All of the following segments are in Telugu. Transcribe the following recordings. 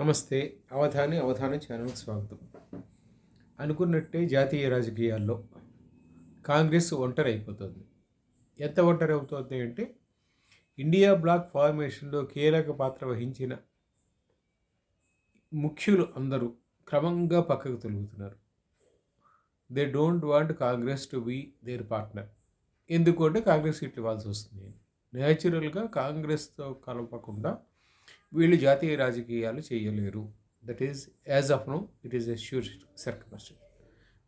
నమస్తే. అవధాని అవధాన ఛానల్కి స్వాగతం. అనుకున్నట్టే జాతీయ రాజకీయాల్లో కాంగ్రెస్ ఒంటరి అయిపోతుంది ఎంత ఒంటరి అవుతుంది అంటే ఇండియా బ్లాక్ ఫార్మేషన్లో కీలక పాత్ర వహించిన ముఖ్యులు అందరూ క్రమంగా పక్కకు తొలుగుతున్నారు they don't want Congress to be their partner ఎందుకు అంటే కాంగ్రెస్ సీట్లు ఇవ్వాల్సి వస్తుంది. న్యాచురల్గా కాంగ్రెస్తో కలపకుండా వీళ్ళు జాతీయ రాజకీయాలు చేయలేరు. That is as of now it is a sure circumstance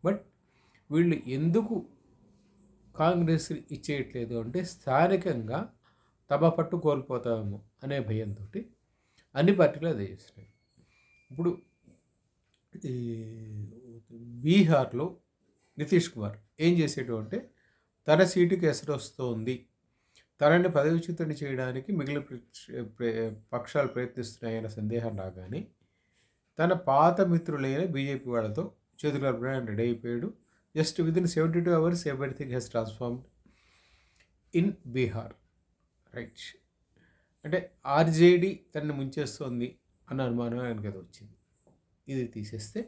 but వీళ్ళు ఎందుకు కాంగ్రెస్ ఇచ్చేయట్లేదు అంటే స్థానికంగా తమ పట్టు కోల్పోతాము అనే భయంతో అన్ని పార్టీలు అదే చేస్తున్నాయి. ఇప్పుడు ఈ బీహార్లో నితీష్ కుమార్ ఏం చేసేటు అంటే తన సీటుకి ఎసరొస్తోంది. తనని పదవిచ్యుతుని చేయడానికి మిగిలిన పక్షాలు ప్రయత్నిస్తున్నాయన్న సందేహం రాగానే తన పాత మిత్రులైన బీజేపీ వాళ్ళతో చేతులు కలపడానికి రెడీ అయిపోయాడు. Just with in seventy two hours everything he's transformed in Bihar right అంటే ఆర్జేడీ తనని ముంచేస్తోంది అన్న అనుమానం ఆయనకి అది వచ్చింది. ఇది తీసేస్తే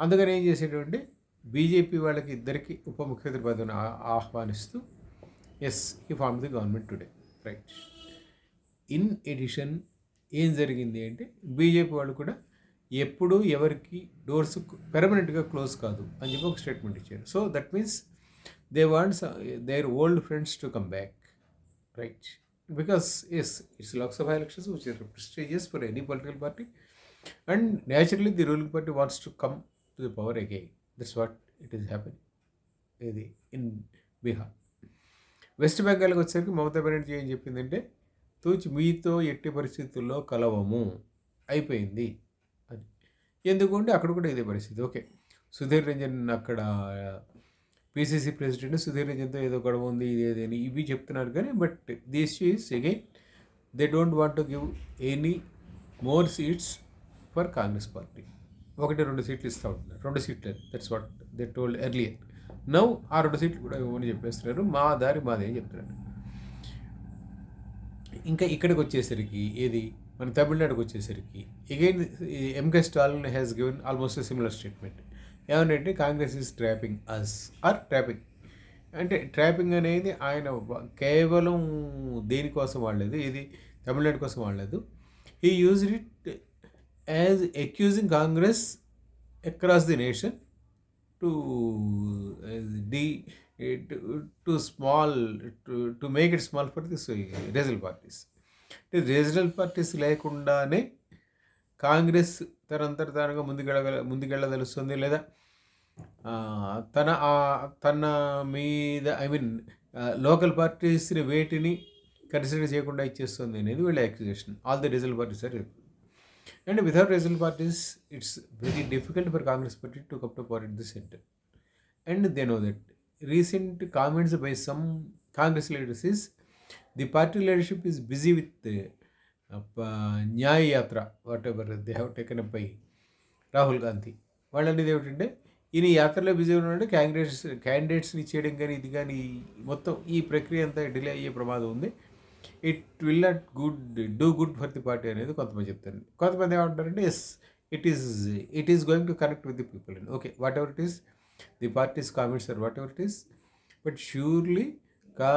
అందుకని ఏం చేసేటంటే బీజేపీ వాళ్ళకి ఇద్దరికి ఉప ముఖ్యమంత్రి పదవిని ఆహ్వానిస్తూ as he form the government today right in addition ఏం జరిగింది అంటే బీజేపీ వాళ్ళు కూడా ఎప్పుడూ ఎవరికి డోర్స్ పెర్మనెంట్గా క్లోజ్ కాదు అని చెప్పి ఒక స్టేట్మెంట్ ఇచ్చారు. So that means they wants their old friends to come back right because as it's Lok Sabha elections which is prestigious for any political party and naturally the ruling party wants to come to the power again that's what it is happening ఇది ఇన్ బీహార్ వెస్ట్ బెంగాల్కి వచ్చేసరికి మమతా బెనర్జీ ఏం చెప్పిందంటే తూచి మీతో ఎట్టి పరిస్థితుల్లో కలవము. అయిపోయింది అది ఎందుకంటే అక్కడ కూడా ఇదే పరిస్థితి. ఓకే. సుధీర్ రంజన్ అక్కడ పిసిసి ప్రెసిడెంట్ సుధీర్ రంజన్తో ఏదో గొడవ ఉంది ఇది ఏది అని ఇవి చెప్తున్నారు కానీ but this is again they don't want to give any more seats for Congress party. ఒకటి రెండు సీట్లు ఇస్తూ ఉంటున్నారు. రెండు సీట్లు that's what they told earlier. Now ఆ రెండు సీట్లు కూడా ఇవ్వమని చెప్పేస్తున్నారు. మా దారి మాదే అని చెప్తున్నారు. ఇంకా ఇక్కడికి వచ్చేసరికి ఏది? మన తమిళనాడుకి వచ్చేసరికి again MK Stalin has given almost similar statement ఏమంటే Congress is trapping us or trapping అంటే ట్రాపింగ్ అనేది ఆయన కేవలం దేనికోసం వాడలేదు ఇది తమిళనాడు కోసం వాడలేదు. He use it as accusing Congress across the nation to the to small to make it small for this regional parties అంటే రీజనల్ పార్టీస్ లేకుండానే కాంగ్రెస్ తనంతట తానుగా ముందుకెళ్ళగల ముందుకెళ్ళదలుస్తుంది లేదా తన తన మీద ఐ మీన్ లోకల్ పార్టీస్ని వేటిని కన్సిడర్ చేయకుండా ఇచ్చేస్తుంది అనేది వీళ్ళ accusation all the regional parties are and without regional parties it's very difficult for Congress party to capture power at the centre and they know that recent comments by some Congress leaders is the party leadership is busy with Nyay Yatra whatever they have taken up Rahul Gandhi వాళ్ళు అనేది ఏమిటంటే ఈయన యాత్రలో బిజీ ఉన్నాడు క్యాండిడేట్స్ క్యాండిడేట్స్ని చేయడం కానీ ఇది కానీ మొత్తం ఈ ప్రక్రియ అంతా డిలే అయ్యే ప్రమాదం ఉంది. It will not good do good for the party అనేది కొంతమంది చెప్తారు కొంతమంది ఏమంటారంటే yes it is it is going to connect with the people and. Okay whatever it is the parties comments are whatever it is but surely కా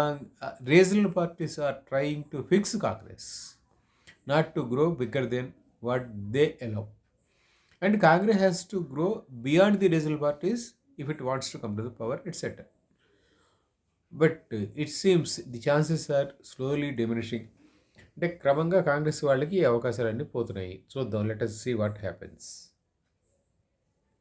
regional parties are trying to fix Congress not to grow bigger than what they allow and Congress has to grow beyond the regional parties it it wants to come to the power, etc. But it seems the chances are slowly diminishing అంటే క్రమంగా కాంగ్రెస్ వాళ్ళకి అవకాశాలన్నీ పోతున్నాయి. చూద్దాం let us see what happens